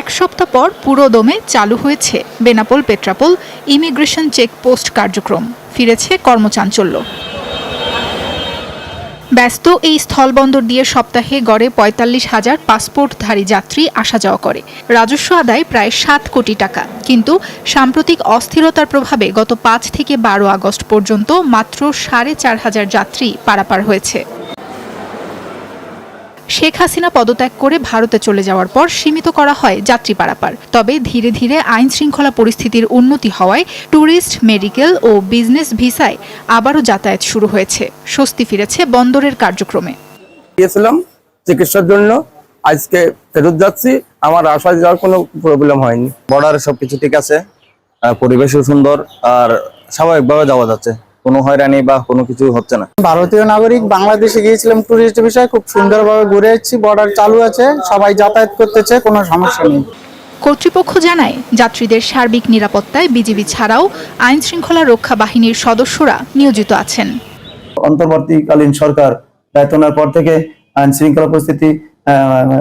এক সপ্তাহ পর পুরো দমে চালু হয়েছে বেনাপোল পেট্রাপোল ইমিগ্রেশন চেকপোস্ট কার্যক্রম। ফিরেছে কর্মচাঞ্চল্য। ব্যস্ত এই স্থলবন্দর দিয়ে সপ্তাহে গড়ে পঁয়তাল্লিশ হাজার পাসপোর্টধারী যাত্রী আসা যাওয়া করে। রাজস্ব আদায় প্রায় সাত কোটি টাকা। কিন্তু সাম্প্রতিক অস্থিরতার প্রভাবে গত পাঁচ থেকে বারো আগস্ট পর্যন্ত মাত্র সাড়ে চার হাজার যাত্রী পারাপার হয়েছে। শেখ হাসিনা পদত্যাগ করে ভারতে চলে যাওয়ার পর সীমিত করা হয় যাত্রী পারাপার। তবে ধীরে ধীরে আইন শৃঙ্খলা পরিস্থিতির উন্নতি হওয়ায় ট্যুরিস্ট মেডিকেল ও বিজনেস ভিসায় আবারও যাতায়াত শুরু হয়েছে। স্বস্তি ফিরেছে বন্দরের কার্যক্রমে। গিয়েছিলাম চিকিৎসার জন্য। আজকে ফেরত যাচ্ছি। আমার আসা যাওয়ার কোনো প্রবলেম হয়নি। বর্ডারে সবকিছু ঠিক আছে আর পরিবেশও সুন্দর আর স্বাভাবিকভাবে যাওয়া যাচ্ছে। কোনো হয়রানি বা কোনো কিছু হচ্ছে না। ভারতীয় নাগরিক বাংলাদেশে গিয়েছিলাম টুরিস্ট বিষয়ে খুব সুন্দরভাবে ঘুরে এসেছি বর্ডার চালু আছে সবাই যাতায়াত করতেছে কোনো সমস্যা নেই। কর্তৃপক্ষ জানায় যাত্রীদের সার্বিক নিরাপত্তায় বিজিবি ছাড়াও আইন শৃঙ্খলা রক্ষা বাহিনীর সদস্যরা নিয়োজিত আছেন। অন্তর্বর্তীকালীন সরকার দায়িত্ব পর থেকে আইন শৃঙ্খলা পরিস্থিতি আহ,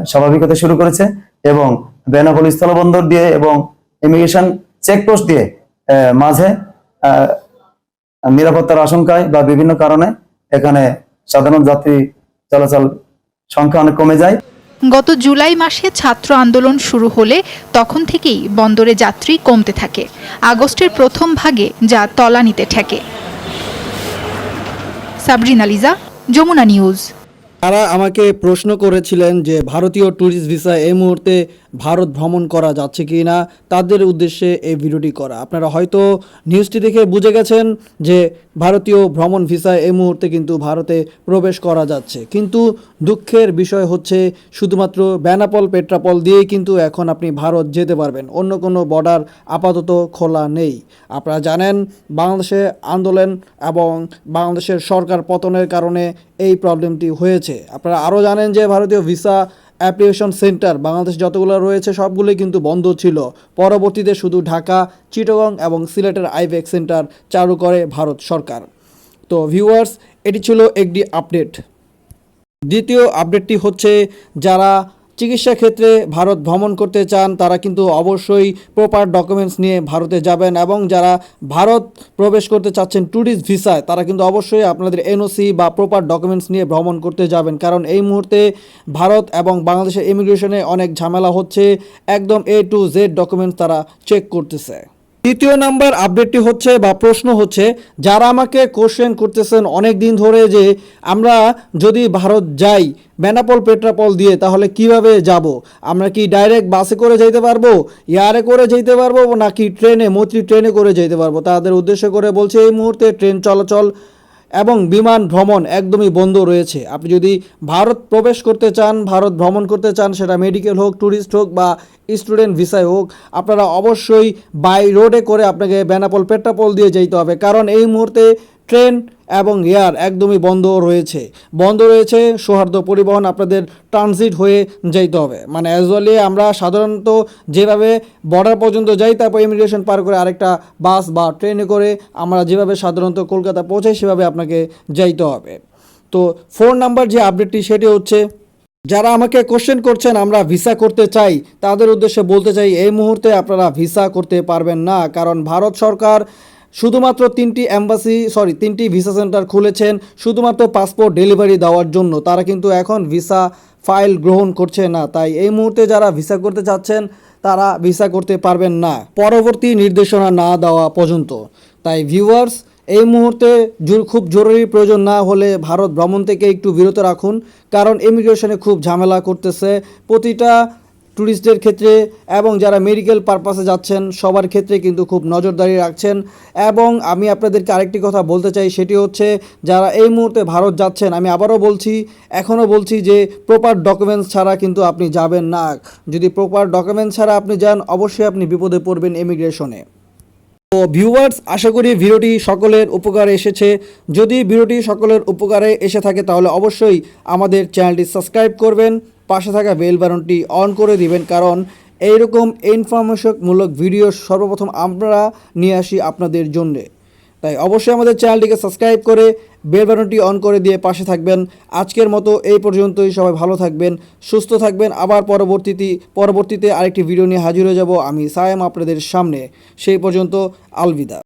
স্বাভাবিক হতে শুরু করেছে এবং বেনাপোল স্থলবন্দর দিয়ে এবং ইমিগ্রেশন চেকপোস্ট দিয়ে আহ, মাঝে আহ, নিরাপত্তার আশঙ্কায় বা বিভিন্ন কারণে এখানে সাধারণ যাত্রী চলাচল সংখ্যা অনেক কমে যায়। গত জুলাই মাসে ছাত্র আন্দোলন শুরু হলে তখন থেকেই বন্দরে যাত্রী কমতে থাকে। আগস্টের প্রথম ভাগে যা তলানিতে ঠেকে। সাবরিন আলিজা যমুনা নিউজ। তারা আমাকে প্রশ্ন করেছিলেন যে ভারতীয় ট্যুরিস্ট ভিসা এই মুহূর্তে ভারত ভ্রমণ করা যাচ্ছে কি না, তাদের উদ্দেশ্যে এই ভিডিওটি করা। আপনারা হয়তো নিউজটি দেখে বুঝে গেছেন যে ভারতীয় ভ্রমণ ভিসা এই মুহূর্তে কিন্তু ভারতে প্রবেশ করা যাচ্ছে। কিন্তু দুঃখের বিষয় হচ্ছে, শুধুমাত্র বেনাপল, পেট্রাপল দিয়েই কিন্তু এখন আপনি ভারত যেতে পারবেন। অন্য কোনো বর্ডার আপাতত খোলা নেই। আপনারা জানেন, বাংলাদেশে আন্দোলন এবং বাংলাদেশের সরকার পতনের কারণে এই প্রবলেমটি হয়েছে। আপনারা আরও জানেন যে ভারতীয় ভিসা অ্যাপ্লিকেশন সেন্টার, বাংলাদেশ যতগুলো রয়েছে সবগুলোই কিন্তু বন্ধ ছিল। পরবর্তীতে শুধু ঢাকা, চিটগং এবং সিলেটের আইভেক সেন্টার চালু করে ভারত সরকার। তো ভিউয়ার্স, এটি ছিল একটি আপডেট। দ্বিতীয় আপডেটটি হচ্ছে যারা চিকিৎসা ক্ষেত্রে ভারত ভ্রমণ করতে চান, তারা কিন্তু অবশ্যই প্রপার ডকুমেন্টস নিয়ে ভারতে যাবেন এবং যারা ভারত প্রবেশ করতে চাচ্ছেন ট্যুরিস্ট ভিসায় তারা কিন্তু অবশ্যই আপনাদের এনওসি বা প্রপার ডকুমেন্টস নিয়ে ভ্রমণ করতে যাবেন। কারণ এই মুহূর্তে ভারত এবং বাংলাদেশের ইমিগ্রেশনে অনেক ঝামেলা হচ্ছে, একদম এ টু জেড ডকুমেন্টস তারা চেক করতেছে। তৃতীয় নাম্বার আপডেটটি হচ্ছে বা প্রশ্ন হচ্ছে, যারা আমাকে কোশ্চেন করতেছেন অনেক দিন ধরে যে আমরা যদি ভারত যাই বেনাপোল পেট্রাপল দিয়ে তাহলে কীভাবে যাব? আমরা কি ডাইরেক্ট বাসে করে যেতে পারব? এয়ারে করে যেতে পারব নাকি ট্রেনে, মৈত্রী ট্রেনে করে যেতে পারব? তাদের উদ্দেশ্য করে বলছে, এই মুহূর্তে ট্রেন চলাচল এবং বিমান ভ্রমণ একদমই বন্ধ রয়েছে। আপনি যদি ভারত প্রবেশ করতে চান, ভারত ভ্রমণ করতে চান, সেটা মেডিকেল হোক ট্যুরিস্ট হোক বা স্টুডেন্ট ভিসায় হোক, আপনারা অবশ্যই বাই রোডে করে আপনাকে বেনাপোল পেট্রাপোল দিয়ে যেতে হবে। কারণ এই মুহূর্তে ট্রেন এবং এয়ার একদমই বন্ধ রয়েছে। বন্ধ রয়েছে, সৌহার্দ্য পরিবহন আপনাদের ট্রানজিট হয়ে যাইতে হবে। মানে অ্যাজুয়ালি আমরা সাধারণত যেভাবে বর্ডার পর্যন্ত যাই, তারপর ইমিগ্রেশন পার করে আরেকটা বাস বা ট্রেনে করে আমরা যেভাবে সাধারণত কলকাতা পৌঁছাই, সেভাবে আপনাকে যাইতে হবে। তো ফোন নাম্বার যে আপডেটটি সেটি হচ্ছে, যারা আমাকে কোশ্চেন করছেন, আমরা ভিসা করতে চাই, তাদের উদ্দেশ্যে বলতে চাই, এই মুহূর্তে আপনারা ভিসা করতে পারবেন না, কারণ ভারত সরকার শুধুমাত্র তিনটি অ্যাম্বাসি সরি তিনটি ভিসা সেন্টার খুলেছেন, শুধুমাত্র পাসপোর্ট ডেলিভারি দেওয়ার জন্য। তারা কিন্তু এখন ভিসা ফাইল গ্রহণ করছে না। তাই এই মুহূর্তে যারা ভিসা করতে চাচ্ছেন, তারা ভিসা করতে পারবেন না। পরবর্তী নির্দেশনা না দেওয়া পর্যন্ত। তাই ভিউয়ার্স এই মুহূর্তে খুব জরুরি প্রয়োজন না হলে ভারত ভ্রমণ থেকে একটু বিরত রাখুন। কারণ ইমিগ্রেশনে খুব ঝামেলা করতেছে। প্রতিটা ট্যুরিস্টদের ক্ষেত্রে এবং যারা মেডিকেল পারপাসে যাচ্ছেন, সবার ক্ষেত্রে কিন্তু খুব নজরদারি রাখছেন। এবং আমি আপনাদেরকে আরেকটি কথা বলতে চাই, সেটি হচ্ছে যারা এই মুহূর্তে ভারত যাচ্ছেন, আমি আবারও বলছি, এখনও বলছি যে প্রপার ডকুমেন্টস ছাড়া কিন্তু আপনি যাবেন না। যদি প্রপার ডকুমেন্টস ছাড়া আপনি যান, অবশ্যই আপনি বিপদে পড়বেন ইমিগ্রেশনে। তো ভিউয়ার্স, আশা করি ভিডিওটি সকলের উপকারে এসেছে। যদি ভিডিওটি সকলের উপকারে এসে থাকে, তাহলে অবশ্যই আমাদের চ্যানেলটি সাবস্ক্রাইব করবেন। পাশে থাকা বেল বাটনটি অন করে দিবেন, কারণ এইরকম ইনফরমেশনমূলক ভিডিও সর্বপ্রথম আমরা নিয়ে আসি আপনাদের জন্যে। তাই অবশ্যই আমাদের চ্যানেলটিকে সাবস্ক্রাইব করে বেল বাটনটি অন করে দিয়ে পাশে থাকবেন। আজকের মতো এই পর্যন্তই, সবাই ভালো থাকবেন, সুস্থ থাকবেন। আবার পরবর্তীতে পরবর্তীতে আরেকটি ভিডিও নিয়ে হাজির হয়ে যাব আমি, সায়েম আপনাদের সামনে। সেই পর্যন্ত আলবিদা।